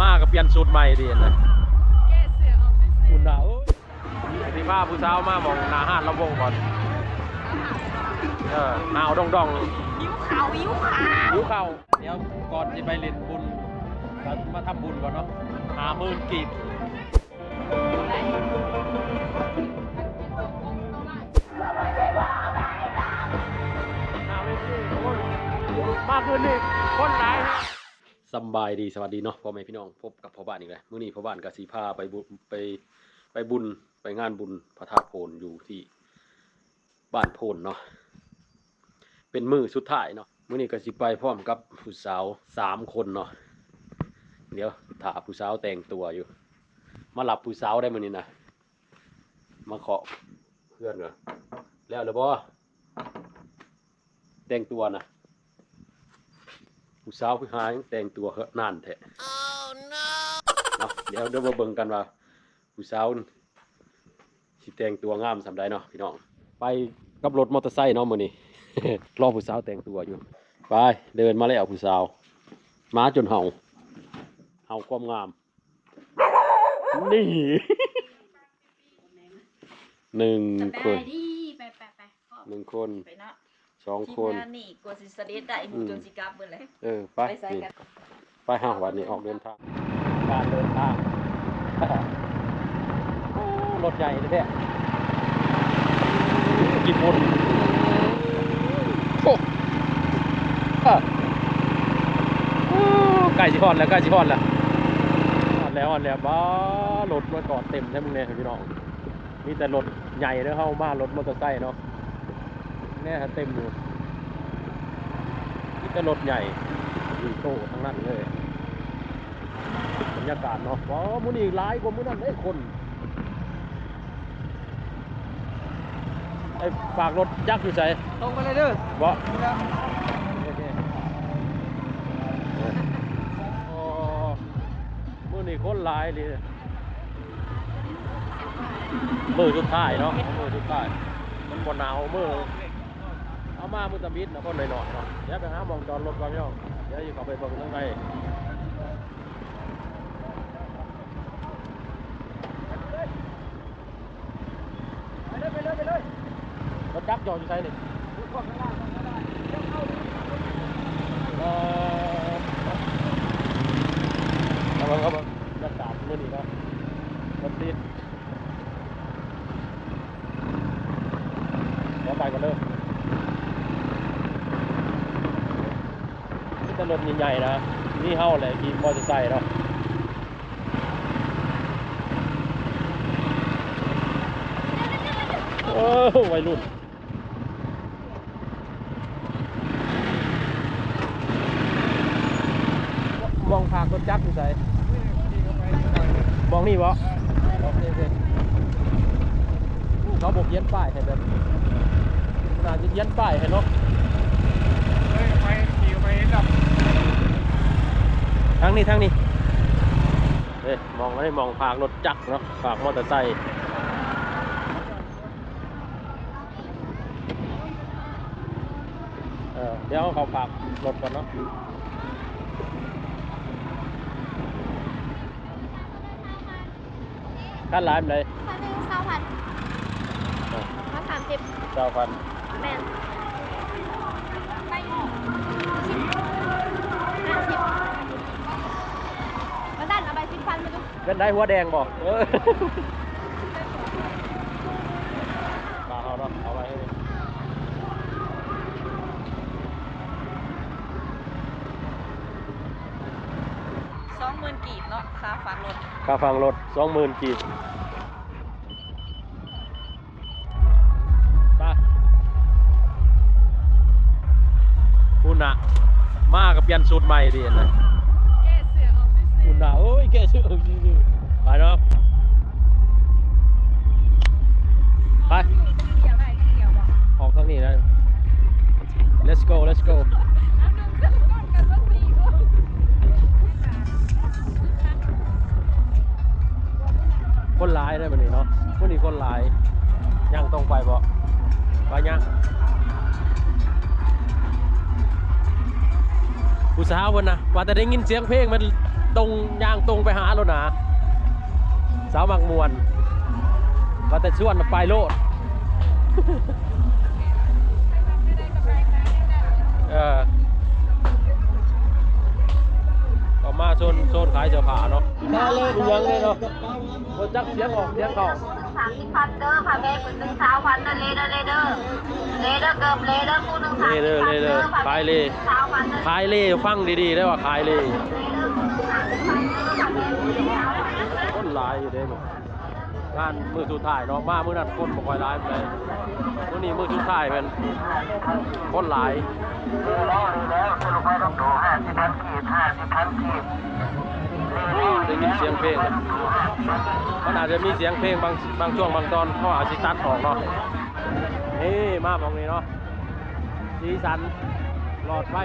มากับเปลี่ยนสูตรใหม่ดีนะแกะเสือออกซื้อคุณดาวที่พาผู้สาวมามองหนาห้านลำวงก่อน เออหนาวดองดองๆยิ้วขาวยิ้วขาวๆหิวเข่าวเดี๋ยวก่อนจะไปเล่นบุญก็มาทำบุญก่อนเนาะหาหมื่นกีบมากขึ้นนี่คนหลาย สบายดีสวัสดีเนาะพ่อแม่พี่น้องพบกับพ่อบ้านอีกแล้วมื้อนี้พ่อบ้านกับสีพาไปบุไปไปบุญไปงานบุญพระธาตุโพนอยู่ที่บ้านโพนเนาะเป็นมือสุดท้ายเนาะมื้อนี้ก็สิไปพร้อมกับผู้สาวสามคนเนาะเดี๋ยวถ้าผู้สาวแต่งตัวอยู่ มาหลับผู้สาวได้มื้อนี้นะมาเคาะเพื่อนเหรอแล้วหรือบ่แต่งตัวนะ ผู้สาวผู้หายแต่งตัวเหอะนานแท้เนาะเดี๋ยวเดี๋ยวมาเบิ่งกันว่าผู้สาวสิแต่งตัวงามสำใดเนาะพี่น้อง ไปกับรถมอเตอร์ไซค์เนาะมื้อนี้ รอผู้สาวแต่งตัวอยู่ ไปเดินมาแล้วผู้สาวมาจนเห่าเห่าความงาม นี่ หนึ่งสคบานยดีไปไปไปขอบหนึ่งคน ไปเนาะ สองทีคมนงานนี่กลัวสิสะเด็ดได้หมูจนสิกลับเบิดเลยเออ ไปไปใส่นี่กัน ไปห้าวันนี้ออกเดินทาง การเดินทาง โอ้รถใหญ่เลยแท้กี่คนโอ้อะโอ้ใกล้สิฮอดแล้วใกล้สิฮอดแล้วฮอดแล้วฮอดแล้วบ้ารถมาจอดเต็มใช่มึงเนี่ยพี่น้องมีแต่รถใหญ่เด้อเฮามารถมอเตอร์ไซค์เนาะเนี่ยฮะเต็มอยู่ มีแต่รถใหญ่อยู่โตทั้งนั้นเลยบรรยากาศเนาะว้าวมื้อนี้หลายกว่ามื้อนั้นเด้คนไอ้ฝากรถจักรอยู่ไสตรงไปเลยเด้อบ่โอ้มื้อนี้คนหลายเลยมื้อสุดท้ายเนาะมื้อสุดท้ายมันบ่หนาวมื้อ เอามามือตะมิดนะคนหน่อยๆเนาะเดี๋ยวไปหามองจอดรถก่อนพี่น้องเดี๋ยวอยู่เข้าไปเบิ่งข้างในรถจักรจอดอยู่ไสนี่เอ่อเอาเบิ่งเอาเบิ่งบรรยากาศมื้อนี้เนาะรถติดเดี๋ยวไปกันเลยนี่แต่ รถใหญ่ๆนะนี่เฮาแหละขี่มอเตอร์ไซค์เนาะโอ้วัยรุ่นมองผากรถจักรอยู่ใส่มองนี่บ่โอเคโอเคเขาบอกเย็นป้ายให้แบบน่าจะเย็นป้ายให้เนาะเฮ้ยไปขี่ไปดับ ทางนี้ทางนี้เอ้ยมองให้มองผากรถจักรเนาะผากมอเตอร์ไซค์เออเดี๋ยวเขาผากรถก่อนเนาะขั้นร้านเลยพันหนึ่งสองพันมาสามสิบเก้าพันแมนไปสิบห้าสิบมา ดันเอาไปสิบพันมาดูเป็นได้หัวแดงบอกเออมาเอาเนาะเอาไว้ให้ดิสองหมื่นกีบเนาะค่าฝากรถค่าฟังรถสองหมื่นกีบไปคุณน่ะมากับเปลี่ยนสูตรใหม่ดีนะ น่ะโอ้ยแกชื่อไปเนาะไปออกทางนี้นะ let's go let's go เอาหนึ่งขึ้นก้อนกันว่าสี่คนร้ายได้แบบนี้เนาะคนนี้คนร้ายยังตรงไปบ่ไปยังผู้สาวคนนะว่าแต่ได้ยินเสียงเพลงมัน ตรงย่างตรงไปหาโลนะสาวมักมวนว่าแต่ชวนไปโลดเออก็มาโซนโซนขายเสื้อผ้าเนาะมาเลยดูยังเลยเนาะบ่จักเสียงออกเสียงเข้าสามสิบพันเด้อค่ะแม่คุณหนึ่งสาวพันเด้อเลเดอร์เลเดอร์เลเดอร์เกิบเลเดอร์คู่หนึ่งสามเลเดอร์เลเดอร์ขายเลสาวพันเด้อขายเล่ฟังดีๆได้ว่าขายเล่ คนหลายอยู่เด้เนาะงานมือสุดท้ายเนาะมามื้อนั้นคนบ่ค่อยหลายปานใดมื้อนี้มือสุดท้ายเป็นคนหลายได้ยินเสียงเพลงมันอาจจะมีเสียงเพลงบางบางช่วงบางตอนเขาอาจจะตัดออกเนาะนี่มาตรงนี้เนาะสีสันหลอดไฟ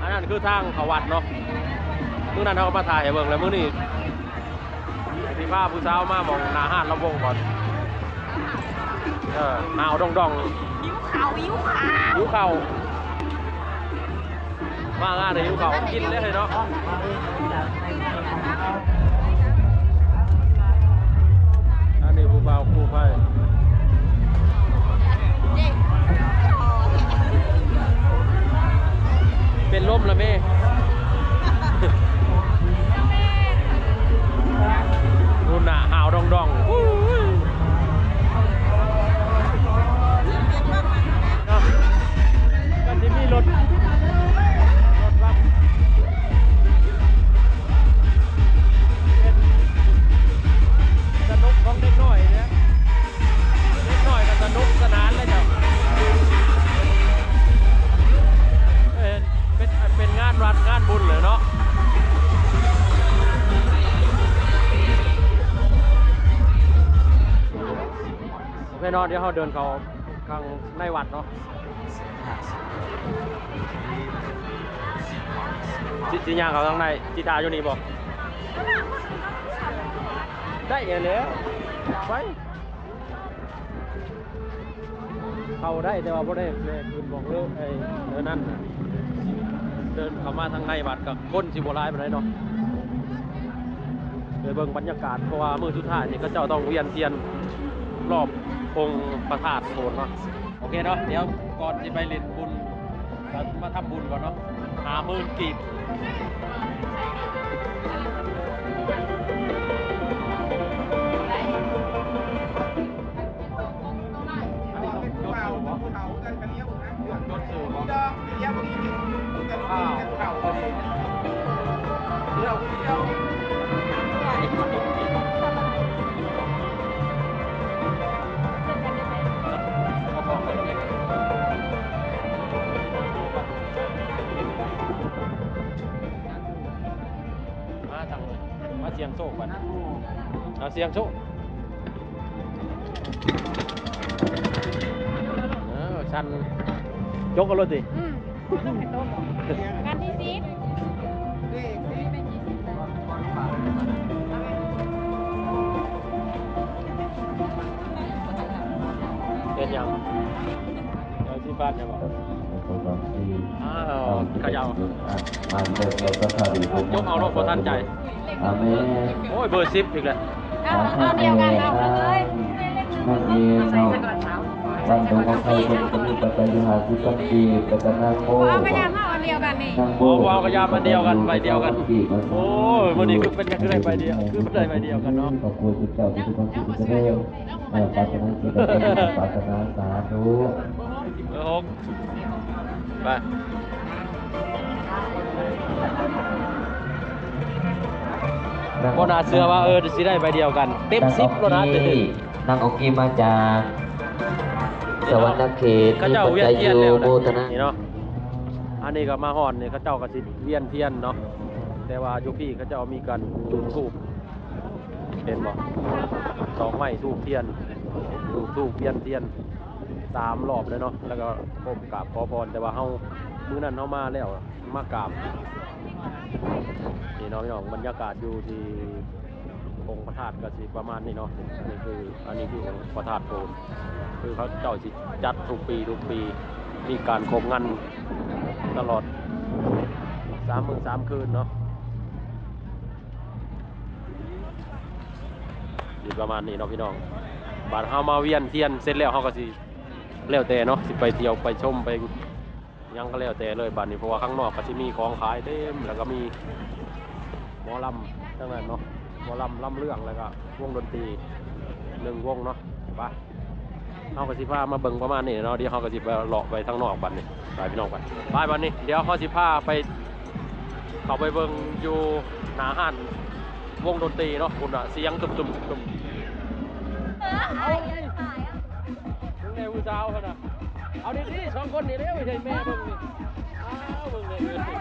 อันนั้นคือทางเขาวัดเนาะ มื้อนั้นเขาก็มาถ่ายให้เบิ่งแล้วมื้อนี้ที่พาผู้สาวมาหมองหนาห้านลำวงก่อนเออหนาวดองดองยิ้วขาวยิ้วขาวๆหิวเข่าวมางานเลยหิวเข่าวกินเลยเนาะอันนี้ผู้บ่าวผู้ไพ่เป็นลมละเม่ ดองดองๆ นาะเดี๋ยวเราเดินเขาข้างในวัดเนาะจิจิย่างเขาข้างในจิตาอยู่นี่บอกได้อยังแล้วไปเขาได้แต่ว่าบ่ได้แม่คุณบอกเลยไอ้เออนั่นเดินเข้ามาทางในวัดกับคนสิบ่ร้ายไปานเนาะไปเบิ่งบรรยากาศเพราะว่ามือสุดท้ายนี่ก็เจ้าต้องเวียนเทียนรอบ องค์พระธาตุโทนเนาะโอเคเนาะเดี๋ยวก่อนที่ไปเล่นบุญก็มาทำบุญก่อนเนาะหาหมื่นกีบอันนี้ต้องยกสูงเหรอยกสูงเหรออ้าวเข่าพ เลยมาเสียงโชคก่อนเอาเสียงโชคเออชันยกกันเลยดิอืมต้องเห็นโต๊ะบอกงานที่ซีดเห็นยังเดี๋ยวที่บ้านจะบอกอ้าวเขย่ายกเอารถบ่ทันใจ อาเมนโอ้ยเบอร์ซิปอีกแล้วเอาเอาเดียวกันเอาเลยนั่นเองเนาะตั้งตรงกับใครคนจะมีปัจจัยหาสิกันปีปัจจนาโคเอาไปยามเอาอันเดียวกันนี่โอ้วาวกระยามันเดียวกันใบเดียวกัน โอ้ยวันนี้คือเป็นกันคือได้ใบเดียว คือเป็นได้ใบเดียวกันเนาะขอบคุณเจ้าที่ทุกคนที่จะได้ปรารถนาสิ่งใดปรารถนาสาธุเออหกไป ก็น่าเชื่อว่าเออสิได้ใบเดียวกันเต็มซิปแล้วนะจะถึงนางออกกีมาจากสวรรค์เขตเขาเจ้าเวียนเทียนแล้วโบธนะนะนี่เนาะอันนี้ก็มาฮอดนี่เขาเจ้าก็สิเวียนเทียนเนาะแต่ว่าอยู่พี่เขาเจ้ามีการจุดธูปเห็นบ่สองไม้ธูปเทียนจุดธูปเวียนเทียนสามรอบเลยเนาะแล้วก็ก้มกราบขอพรแต่ว่าเฮามื้อนั้นเฮามาแล้วมากราบ นี่น้องพี่น้องบรรยากาศอยู่ที่องค์พระธาตุก็สิประมาณนี้เนาะนี่คืออันนี้คือองค์พระธาตุโพนคือเขาเจ้าสิจัดทุกปีทุกปีมีการโคมงานตลอดสามมื้อสามคืนเนาะอยู่ประมาณนี้เนาะพี่น้องบาดเฮามาเวียนเทียนเสร็จแล้วเฮาก็สิแล้วแต่เนาะสิไปเที่ยวไปชมไป ยังก็แล้วแต่เลยบัดนี้เพราะว่าข้างนอกก็สิมีของขายเต็มแล้วก็มีหมอลำทั้งนั้นเนาะหมอลำลำเรื่องแล้วก็วงดนตรีหนึ่งวงเนาะไปเฮาก็สิพามาเบิ่งประมาณนี้เนาะเดี๋ยวเฮาก็สิไปเลาะไปทางนอกบัดนี้ไปพี่น้องไปไปบัดนี้เดี๋ยวเฮาสิพาไปเขาไปเบิ่งอยู่หนาหันวงดนตรีเนาะคุณอะเสียงตุ่มตุ่มตุ่มมึงไงผู้สาวเขาน่ะ เอาดีๆสองคนนี่เร็วไม่ใช่แม่เบิ่งนี่อ้าวเบิ่งเลยเบิ่งเลย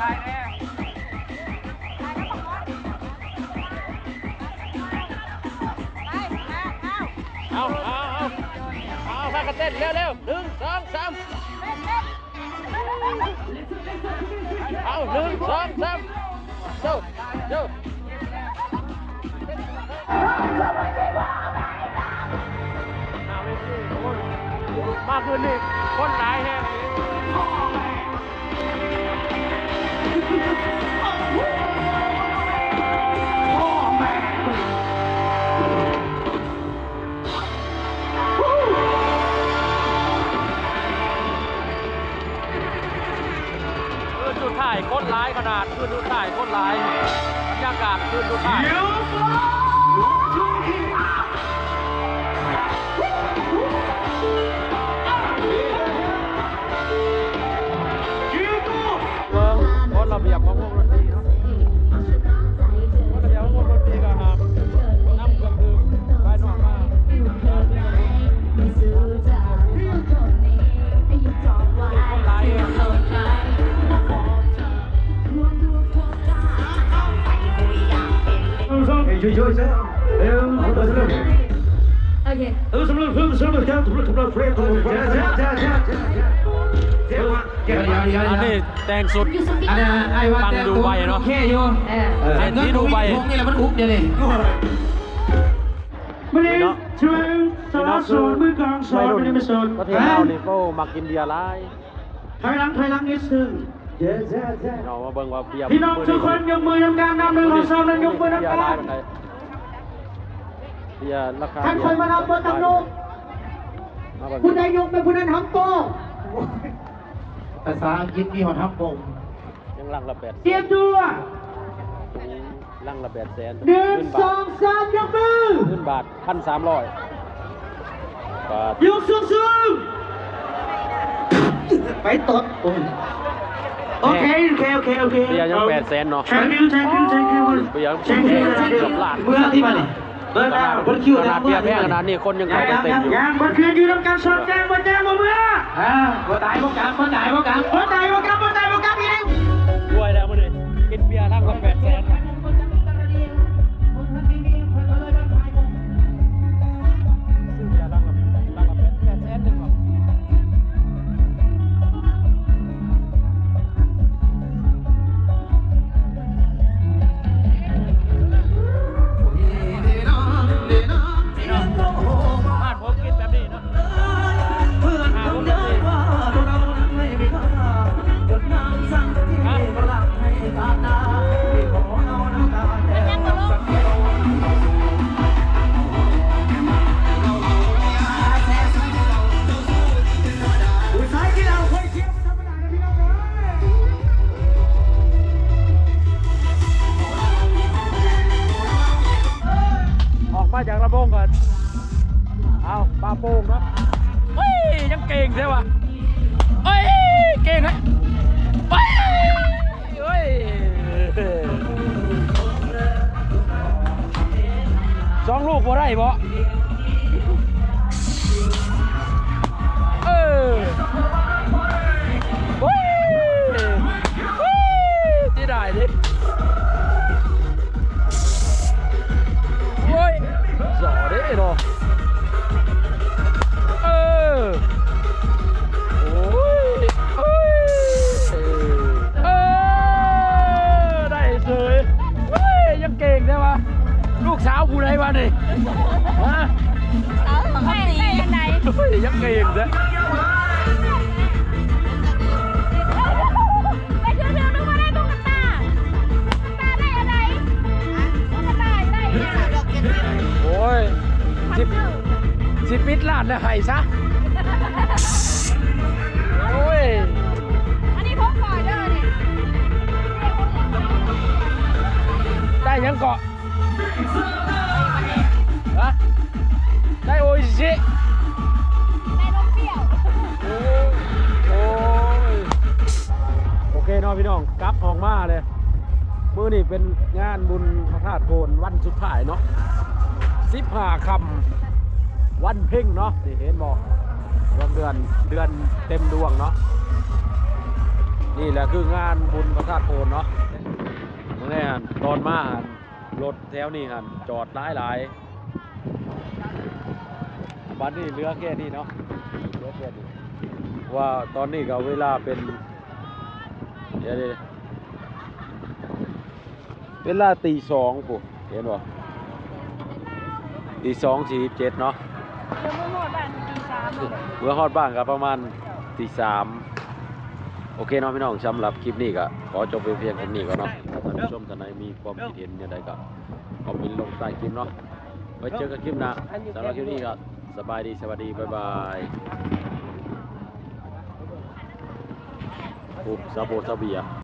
ถ่ายแน่เอาเอาเอาเอาพากันเต้นเร็วเร็วหนึ่งสองสามเอาหนึ่งสองสามโจ้โจ้า มาคืนนี้คนหลายแฮงคืน โอเคอันนี้แต่งสุดอันนี้ไอ้ว่าฟังดูไบเนอะโอเคอยู่เออเห็นที่ดูไบพวกนี่แหละมันอุบเดี๋ยวนี้พี่น้องพี่น้องคือวัยรุ่นประเทศเรานี่ก็มักกินเบียร์หลายถอยหลังถอยหลังนิดนึง เย้เย้เย้พี่น้องมาเบิ่งว่าเบียร์พี่น้องทุกคนยกมือทำการนำหนึ่งสองสามหนึ่งยกมือเบียทำร์หกาลายรปานใดเบียร์ราคาท่านคอยมานำเบอร์ตังนุมาเบิ่งผู้ใดยกไปผู้นั้นทำโตภาษาอังกฤษมีหอทำปงยังลังละแปดเตรียมตัวลังละแปดแสนหนึ่งเงินสบาอทงสามยกมือเงินบาทพันสามร้อยบาทยกสูงสูงไปตดโอ เคโอเคโอเคโอเคเบียร์ยังแปดแสนเนาะ thank you thank you thank you เบียร์ thank you thank you เกือบล้านเมื่อที่มาเนี่ยเบอร์ขดานาดวบนคิวขนาดเบียร์แพงขนาดนี้คนยังเข้าไปเต็มอยู่ยังเมื่อคืนอยู่ทำการสอบแจ้งมาแจ้งมาเมื่ออ่าบ่ตายบ่กลางบ่ตายบ่กลางมาตายมากับมาตายมากับอีกรวยแล้วมื้อนี้กินเบียร์ลังละแปดแสน แล้วให้ซะ โอ้ย อันนี้ผมก่อนเด้อนี่ได้ยังเกาะฮะได้โออิชิในนมเปรี้ยวโอ้ยโอ้ยโอเคเนาะพี่น้องกลับออกมาเลยมื้อนี้เป็นงานบุญพระธาตุโพนวันสุดท้ายเนาะสิบห้าคำ วันเพ่งเนาะนี่เห็นบอกดวงเดือนเดือนเต็มดวงเนาะนี่แหละคืองานบุญพระธาตุโพนเนาะเมื่อไงฮันตอนมาหันรถแถวนี้หันจอดหลายหลายๆวันนี้เลือแค่นี้เนาะเลือแค่นี้ว่าตอนนี้ก็เวลาเป็นเดี๋ยวๆเวลาตีสองปุ๊เห็นบ่ตีสองสี่สิบเจ็ดเนาะ เดี๋ยวมื่อหมดบ้านตีสามเมื่อฮอดบ้านก็ประมาณตีสามโอเคเนาะพี่น้องสำหรับคลิปนี้ก็ขอจบไปเพียงแค่นี้ก่อนเนาะถ้าท่านผู้ชมท่านใดมีความคิดเห็นอย่างใดก็คอมเมนต์ลงใต้คลิปเนาะไว้เจอกันคลิปหน้าสำหรับคลิปนี้ก็สบายดีสวัสดีบ๊ายบายปุ๊บซาโบซาเบีย